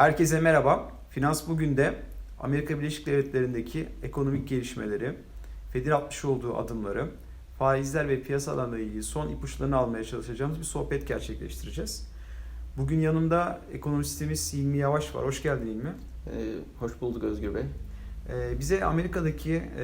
Herkese merhaba. Finans bugün de Amerika Birleşik Devletleri'ndeki ekonomik gelişmeleri, Fed'in atmış olduğu adımları, faizler ve piyasalarla ilgili son ipuçlarını almaya çalışacağımız bir sohbet gerçekleştireceğiz. Bugün yanımda ekonomistimiz İlmi Yavaş var. Hoş geldin İlmi. Ee, hoş bulduk Özgür Bey. Ee, Bize Amerika'daki e,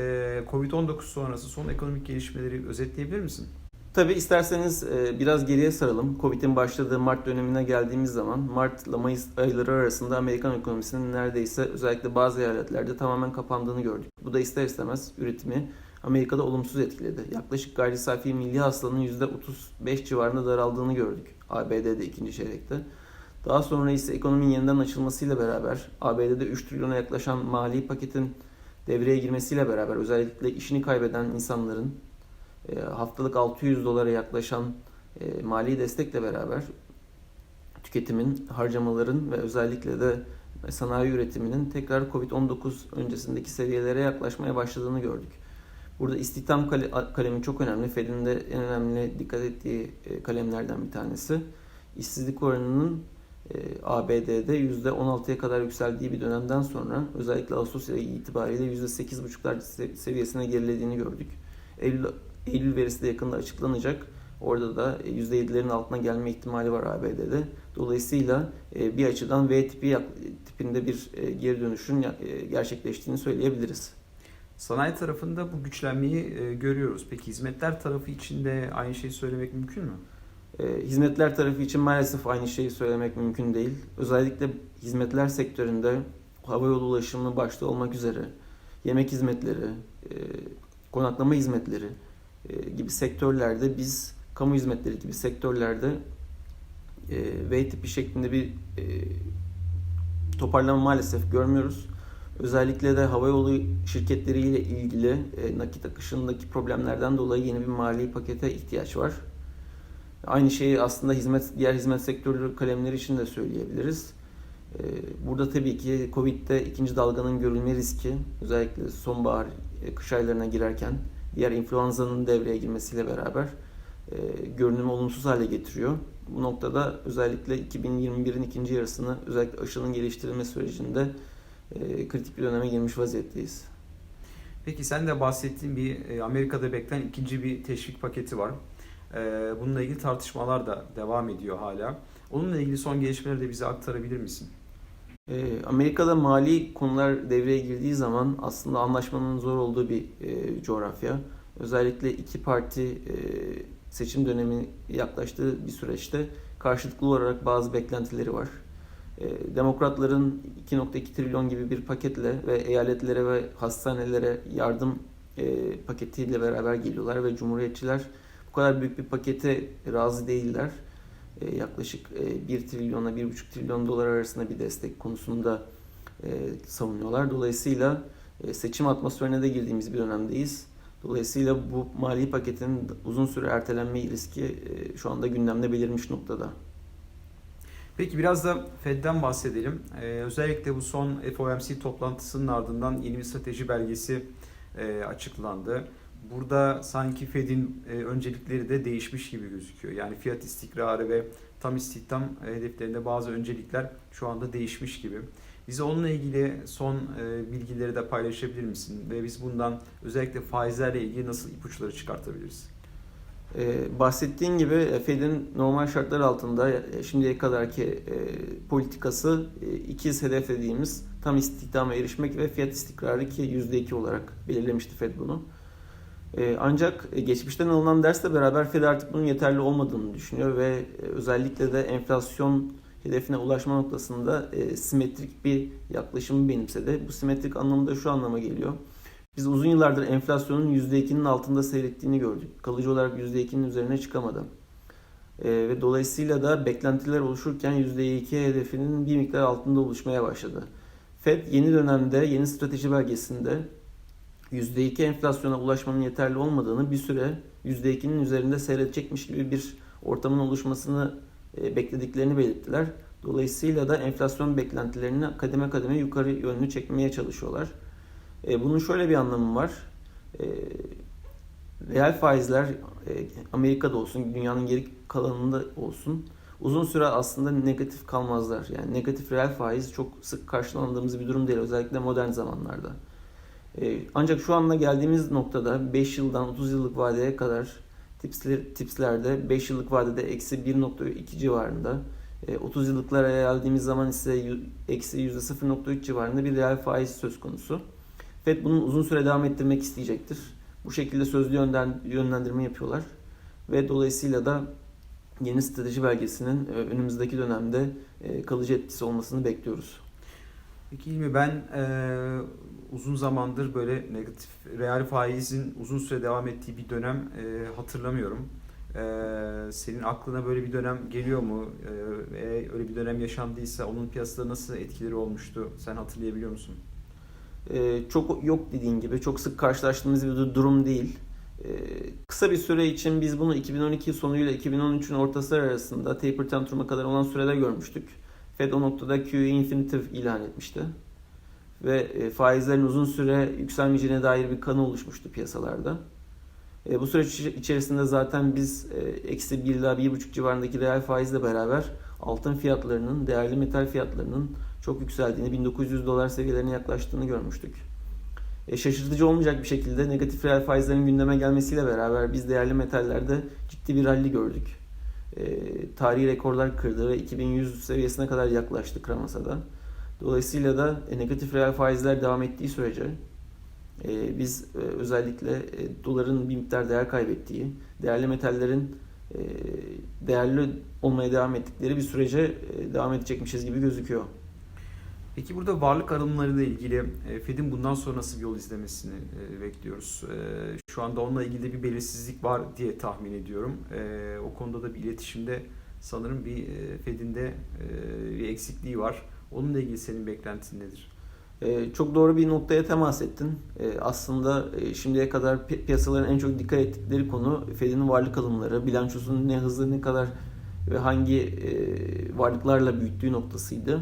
Covid-19 sonrası son ekonomik gelişmeleri özetleyebilir misin? Tabii isterseniz e, biraz geriye saralım. Covid'in başladığı Mart dönemine geldiğimiz zaman Mart ile Mayıs ayları arasında Amerikan ekonomisinin neredeyse özellikle bazı eyaletlerde tamamen kapandığını gördük. Bu da ister istemez üretimi Amerika'da olumsuz etkiledi. Yaklaşık gayri safi milli hasılanın %35 civarında daraldığını gördük ABD'de ikinci çeyrekte. Daha sonra ise ekonominin yeniden açılmasıyla beraber ABD'de 3 trilyona yaklaşan mali paketin devreye girmesiyle beraber özellikle işini kaybeden insanların haftalık 600 dolara yaklaşan e, mali destekle beraber tüketimin, harcamaların ve özellikle de sanayi üretiminin tekrar Covid-19 öncesindeki seviyelere yaklaşmaya başladığını gördük. Burada istihdam kale- kalemi çok önemli. Fed'in de en önemli dikkat ettiği e, kalemlerden bir tanesi. İşsizlik oranının e, ABD'de %16'ya kadar yükseldiği bir dönemden sonra özellikle Ağustos ayı itibariyle %8,5'lar se- seviyesine gerilediğini gördük. Eylül, Eylül verisi de yakında açıklanacak. Orada da %7'lerin altına gelme ihtimali var ABD'de. Dolayısıyla e, bir açıdan V tipi tipinde bir e, geri dönüşün e, gerçekleştiğini söyleyebiliriz. Sanayi tarafında bu güçlenmeyi e, görüyoruz. Peki hizmetler tarafı için de aynı şeyi söylemek mümkün mü? E, hizmetler tarafı için maalesef aynı şeyi söylemek mümkün değil. Özellikle hizmetler sektöründe havayolu ulaşımı başta olmak üzere yemek hizmetleri, e, konaklama hizmetleri e, gibi sektörlerde biz kamu hizmetleri gibi sektörlerde e, V tipi şeklinde bir e, toparlama maalesef görmüyoruz. Özellikle de havayolu şirketleriyle ilgili e, nakit akışındaki problemlerden dolayı yeni bir mali pakete ihtiyaç var. Aynı şeyi aslında hizmet diğer hizmet sektörleri kalemleri için de söyleyebiliriz. Burada tabii ki Covid'de ikinci dalganın görülme riski özellikle sonbahar, e, kış aylarına girerken diğer influenza'nın devreye girmesiyle beraber e, görünümü olumsuz hale getiriyor. Bu noktada özellikle 2021'in ikinci yarısını özellikle aşının geliştirilme sürecinde e, kritik bir döneme girmiş vaziyetteyiz. Peki sen de bahsettiğin bir e, Amerika'da beklenen ikinci bir teşvik paketi var. E, Bununla ilgili tartışmalar da devam ediyor hala. Onunla ilgili son gelişmeleri de bize aktarabilir misin? Ee, Amerika'da mali konular devreye girdiği zaman aslında anlaşmanın zor olduğu bir e, coğrafya. Özellikle iki parti e, seçim dönemi yaklaştığı bir süreçte karşılıklı olarak bazı beklentileri var. E, Demokratların 2.2 trilyon gibi bir paketle ve eyaletlere ve hastanelere yardım paketiyle beraber geliyorlar ve Cumhuriyetçiler bu kadar büyük bir pakete razı değiller. E, yaklaşık e, 1 trilyonla 1,5 trilyon dolar arasında bir destek konusunda e, savunuyorlar. Dolayısıyla e, seçim atmosferine de girdiğimiz bir dönemdeyiz. Dolayısıyla bu mali paketin uzun süre ertelenme riski e, şu anda gündemde belirmiş noktada. Peki biraz da Fed'den bahsedelim. Ee, özellikle bu son FOMC toplantısının ardından yeni bir strateji belgesi e, açıklandı. Burada sanki Fed'in e, öncelikleri de değişmiş gibi gözüküyor. Yani fiyat istikrarı ve tam istihdam e, hedeflerinde bazı öncelikler şu anda değişmiş gibi. Bize onunla ilgili son e, bilgileri de paylaşabilir misin? Ve biz bundan özellikle faizlerle ilgili nasıl ipuçları çıkartabiliriz? Ee, bahsettiğin gibi Fed'in normal şartlar altında şimdiye kadarki e, politikası e, ikiz hedef dediğimiz tam istihdama erişmek ve fiyat istikrarı ki %2 olarak belirlemişti Fed bunu. E, ancak e, geçmişten alınan dersle beraber Fed artık bunun yeterli olmadığını düşünüyor ve e, özellikle de enflasyon hedefine ulaşma noktasında e, simetrik bir yaklaşımı benimsedi. Bu simetrik anlamda şu anlama geliyor. Biz uzun yıllardır enflasyonun %2'nin altında seyrettiğini gördük. Kalıcı olarak %2'nin üzerine çıkamadı. Ee, ve dolayısıyla da beklentiler oluşurken %2 hedefinin bir miktar altında oluşmaya başladı. Fed yeni dönemde, yeni strateji belgesinde %2 enflasyona ulaşmanın yeterli olmadığını bir süre %2'nin üzerinde seyredecekmiş gibi bir ortamın oluşmasını e, beklediklerini belirttiler. Dolayısıyla da enflasyon beklentilerini kademe kademe yukarı yönlü çekmeye çalışıyorlar. E, bunun şöyle bir anlamı var. E, reel faizler Amerika'da olsun, dünyanın geri kalanında olsun uzun süre aslında negatif kalmazlar. Yani negatif reel faiz çok sık karşılandığımız bir durum değil özellikle modern zamanlarda. Ee, Ancak şu anda geldiğimiz noktada 5 yıldan 30 yıllık vadeye kadar tipsler, tipslerde 5 yıllık vadede eksi 1.2 civarında, e, 30 yıllıklara geldiğimiz zaman ise eksi %0.3 civarında bir reel faiz söz konusu. FED bunun uzun süre devam ettirmek isteyecektir. Bu şekilde sözlü yönlendirme yapıyorlar. Ve dolayısıyla da yeni strateji belgesinin e, önümüzdeki dönemde e, kalıcı etkisi olmasını bekliyoruz. Peki İlmi ben e, uzun zamandır böyle negatif reel faizin uzun süre devam ettiği bir dönem e, hatırlamıyorum. E, senin aklına böyle bir dönem geliyor mu? E, ve öyle bir dönem yaşandıysa onun piyasada nasıl etkileri olmuştu? Sen hatırlayabiliyor musun? Ee, çok yok dediğin gibi çok sık karşılaştığımız bir du- durum değil. Ee, kısa bir süre için biz bunu 2012 sonuyla 2013'ün ortası arasında taper tantrum'a kadar olan sürede görmüştük. Fed o noktada QE infinitive ilan etmişti. Ve e, faizlerin uzun süre yükselmeyeceğine dair bir kanı oluşmuştu piyasalarda. E, bu süreç içerisinde zaten biz e, eksi 1 ila 1,5 civarındaki reel faizle beraber altın fiyatlarının, değerli metal fiyatlarının çok yükseldiğini, 1900 dolar seviyelerine yaklaştığını görmüştük. Şaşırtıcı olmayacak bir şekilde negatif reel faizlerin gündeme gelmesiyle beraber biz değerli metallerde ciddi bir rally gördük. E, tarihi rekorlar kırdı ve 2100 seviyesine kadar yaklaştık Ramasa'da. Dolayısıyla da e, negatif reel faizler devam ettiği sürece e, biz e, özellikle e, doların bir miktar değer kaybettiği, değerli metallerin e, değerli olmaya devam ettikleri bir sürece e, devam edecekmişiz gibi gözüküyor. Peki burada varlık alımlarıyla ilgili e, Fed'in bundan sonra nasıl bir yol izlemesini e, bekliyoruz? E, Şu anda onunla ilgili bir belirsizlik var diye tahmin ediyorum. O konuda da bir iletişimde sanırım bir Fed'in de bir eksikliği var. Onunla ilgili senin beklentin nedir? Çok doğru bir noktaya temas ettin. Aslında şimdiye kadar pi- piyasaların en çok dikkat ettikleri konu Fed'in varlık alımları, bilançosunun ne hızlı ne kadar ve hangi varlıklarla büyüttüğü noktasıydı.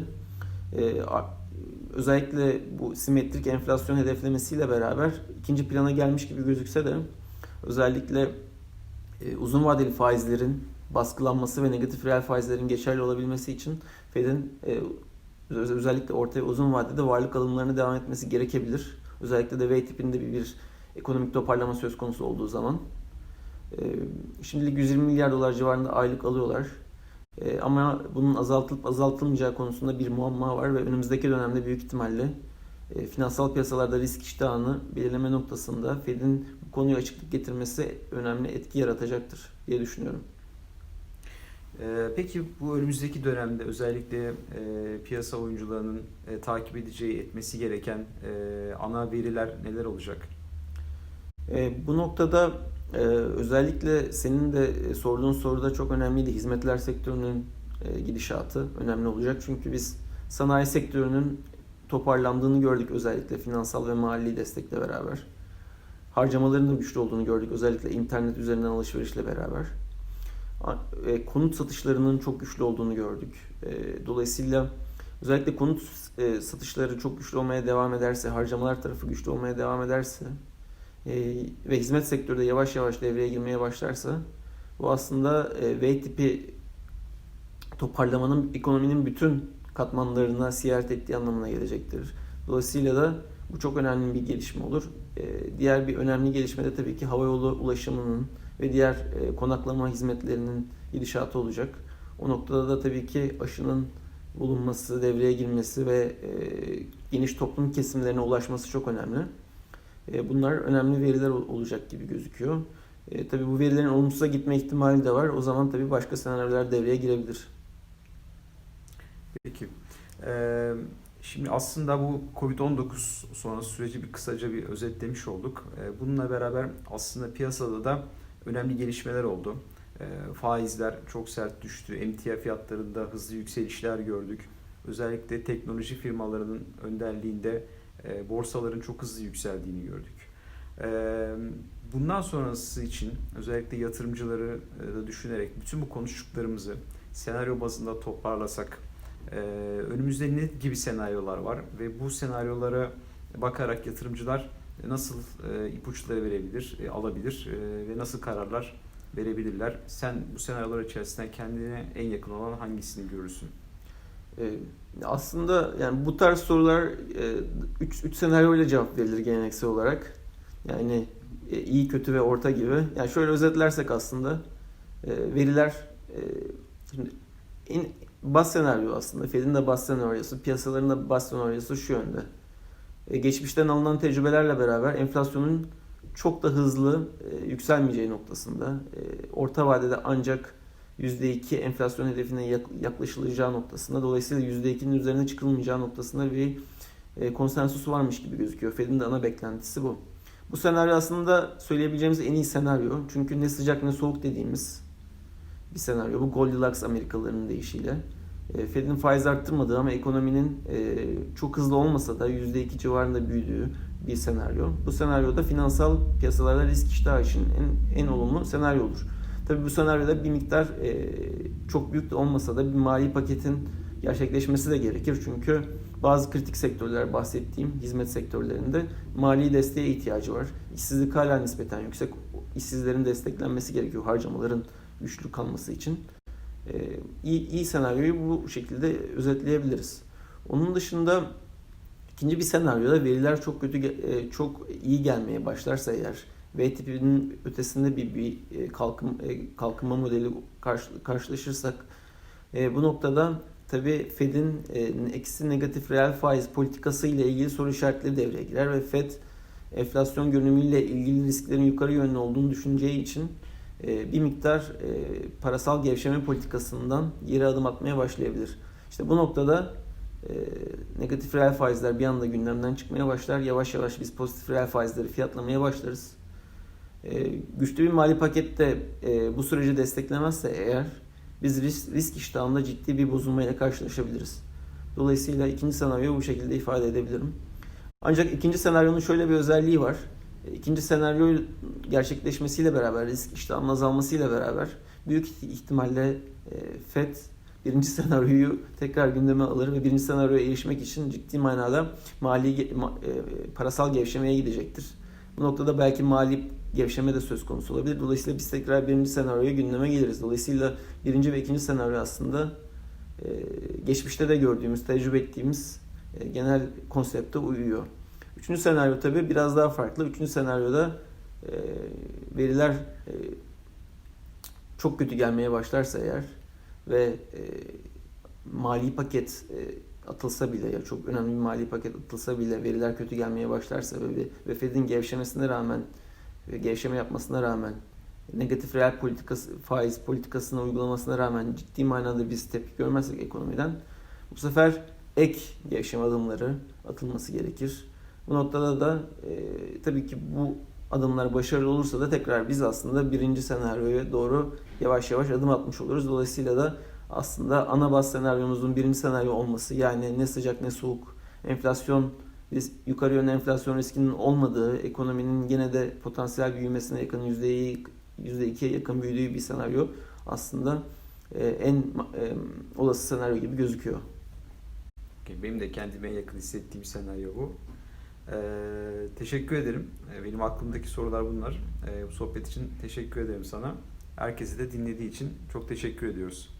Ee, özellikle bu simetrik enflasyon hedeflemesiyle beraber ikinci plana gelmiş gibi gözükse de özellikle e, uzun vadeli faizlerin baskılanması ve negatif reel faizlerin geçerli olabilmesi için Fed'in e, Öz- özellikle orta ve uzun vadede varlık alımlarına devam etmesi gerekebilir. Özellikle de V tipinde bir, bir ekonomik toparlama söz konusu olduğu zaman. Ee, Şimdilik 120 milyar dolar civarında aylık alıyorlar. Ee, Ama bunun azaltılıp azaltılmayacağı konusunda bir muamma var ve önümüzdeki dönemde büyük ihtimalle e, finansal piyasalarda risk iştahını belirleme noktasında Fed'in bu konuya açıklık getirmesi önemli etki yaratacaktır diye düşünüyorum. E, Peki bu önümüzdeki dönemde özellikle e, piyasa oyuncularının e, takip edeceği, etmesi gereken e, ana veriler neler olacak? E, bu noktada e, özellikle senin de e, sorduğun soruda çok önemliydi. Hizmetler sektörünün e, gidişatı önemli olacak. Çünkü biz sanayi sektörünün toparlandığını gördük özellikle finansal ve mali destekle beraber. Harcamaların da güçlü olduğunu gördük özellikle internet üzerinden alışverişle beraber. E, Konut satışlarının çok güçlü olduğunu gördük. E, Dolayısıyla özellikle konut e, satışları çok güçlü olmaya devam ederse, harcamalar tarafı güçlü olmaya devam ederse ve hizmet sektörü de yavaş yavaş devreye girmeye başlarsa bu aslında e, V tipi toparlamanın ekonominin bütün katmanlarına siyaret ettiği anlamına gelecektir. Dolayısıyla da bu çok önemli bir gelişme olur. E, diğer bir önemli gelişme de tabii ki havayolu ulaşımının ve diğer e, konaklama hizmetlerinin gidişatı olacak. O noktada da tabii ki aşının bulunması, devreye girmesi ve e, geniş toplum kesimlerine ulaşması çok önemli. E, Bunlar önemli veriler ol- olacak gibi gözüküyor. E, tabii bu verilerin olumsuza gitme ihtimali de var. O zaman tabii başka senaryolar devreye girebilir. Peki. Ee, şimdi aslında bu Covid-19 sonrası süreci bir kısaca bir özetlemiş olduk. Ee, bununla beraber aslında piyasada da önemli gelişmeler oldu. Ee, faizler çok sert düştü. Emtia fiyatlarında hızlı yükselişler gördük. Özellikle teknoloji firmalarının önderliğinde e, borsaların çok hızlı yükseldiğini gördük. Ee, bundan sonrası için özellikle yatırımcıları e, da düşünerek bütün bu konuştuklarımızı senaryo bazında toparlasak önümüzde ne gibi senaryolar var ve bu senaryolara bakarak yatırımcılar nasıl e, ipuçları verebilir, e, alabilir e, ve nasıl kararlar verebilirler. Sen bu senaryolar içerisinde kendine en yakın olan hangisini görürsün? Ee, aslında yani bu tarz sorular 3 3 senaryo ile cevap verilir geleneksel olarak. Yani e, iyi, kötü ve orta gibi. Yani şöyle özetlersek aslında e, veriler e, bas senaryo aslında. Fed'in de bas senaryosu, piyasaların da bas senaryosu şu yönde. E, geçmişten alınan tecrübelerle beraber enflasyonun çok da hızlı e, yükselmeyeceği noktasında. E, orta vadede ancak %2 enflasyon hedefine yak- yaklaşılacağı noktasında. Dolayısıyla %2'nin üzerine çıkılmayacağı noktasında bir e, konsensus varmış gibi gözüküyor. Fed'in de ana beklentisi bu. Bu senaryo aslında söyleyebileceğimiz en iyi senaryo. Çünkü ne sıcak ne soğuk dediğimiz bir senaryo. Bu Goldilocks Amerikalıların deyişiyle. E, Fed'in faiz arttırmadığı ama ekonominin e, çok hızlı olmasa da %2 civarında büyüdüğü bir senaryo. Bu senaryoda finansal piyasalarda risk iştahı için en, en olumlu senaryo olur. Tabii bu senaryoda bir miktar e, çok büyük de olmasa da bir mali paketin gerçekleşmesi de gerekir. Çünkü bazı kritik sektörler bahsettiğim hizmet sektörlerinde mali desteğe ihtiyacı var. İşsizlik hala nispeten yüksek. İşsizlerin desteklenmesi gerekiyor harcamaların güçlü kalması için. E, iyi, iyi senaryoyu bu şekilde özetleyebiliriz. Onun dışında ikinci bir senaryoda veriler çok kötü e, çok iyi gelmeye başlarsa eğer V tipinin ötesinde bir, bir e, kalkın, e, kalkınma modeli karşı- karşılaşırsak e, bu noktada tabii Fed'in e, eksi negatif reel faiz politikası ile ilgili soru işaretleri devreye girer ve Fed enflasyon görünümüyle ilgili risklerin yukarı yönlü olduğunu düşüneceği için e, bir miktar e, parasal gevşeme politikasından geri adım atmaya başlayabilir. İşte bu noktada e, negatif reel faizler bir anda gündemden çıkmaya başlar. Yavaş yavaş biz pozitif reel faizleri fiyatlamaya başlarız. E, güçlü bir mali paket de e, bu süreci desteklemezse eğer biz risk, risk iştahında ciddi bir bozulmayla karşılaşabiliriz. Dolayısıyla ikinci senaryoyu bu şekilde ifade edebilirim. Ancak ikinci senaryonun şöyle bir özelliği var. E, İkinci senaryo gerçekleşmesiyle beraber, risk iştahının azalmasıyla beraber büyük ihtimalle e, FED birinci senaryoyu tekrar gündeme alır ve birinci senaryoya erişmek için ciddi manada mali parasal gevşemeye gidecektir. Bu noktada belki mali gevşeme de söz konusu olabilir. Dolayısıyla biz tekrar birinci senaryoya gündeme geliriz. Dolayısıyla birinci ve ikinci senaryo aslında e, geçmişte de gördüğümüz, tecrübe ettiğimiz e, genel konsepte uyuyor. Üçüncü senaryo tabii biraz daha farklı. Üçüncü senaryoda e, veriler e, çok kötü gelmeye başlarsa eğer ve e, mali paket e, atılsa bile ya çok önemli bir mali paket atılsa bile veriler kötü gelmeye başlarsa ve, ve Fed'in gevşemesine rağmen gevşeme yapmasına rağmen negatif reel politikası, faiz politikasını uygulamasına rağmen ciddi manada biz tepki görmezsek ekonomiden bu sefer ek gevşeme adımları atılması gerekir. Bu noktada da e, tabii ki bu adımlar başarılı olursa da tekrar biz aslında birinci senaryoya doğru yavaş yavaş adım atmış oluruz. Dolayısıyla da aslında ana baz senaryomuzun birinci senaryo olması yani ne sıcak ne soğuk enflasyon biz yukarı yönlü enflasyon riskinin olmadığı, ekonominin gene de potansiyel büyümesine yakın %2'ye %2'ye yakın büyüdüğü bir senaryo aslında e, en e, olası senaryo gibi gözüküyor. Benim de kendime en yakın hissettiğim senaryo bu. Ee, teşekkür ederim. Benim aklımdaki sorular bunlar. Bu sohbet için teşekkür ederim sana. Herkese de dinlediği için çok teşekkür ediyoruz.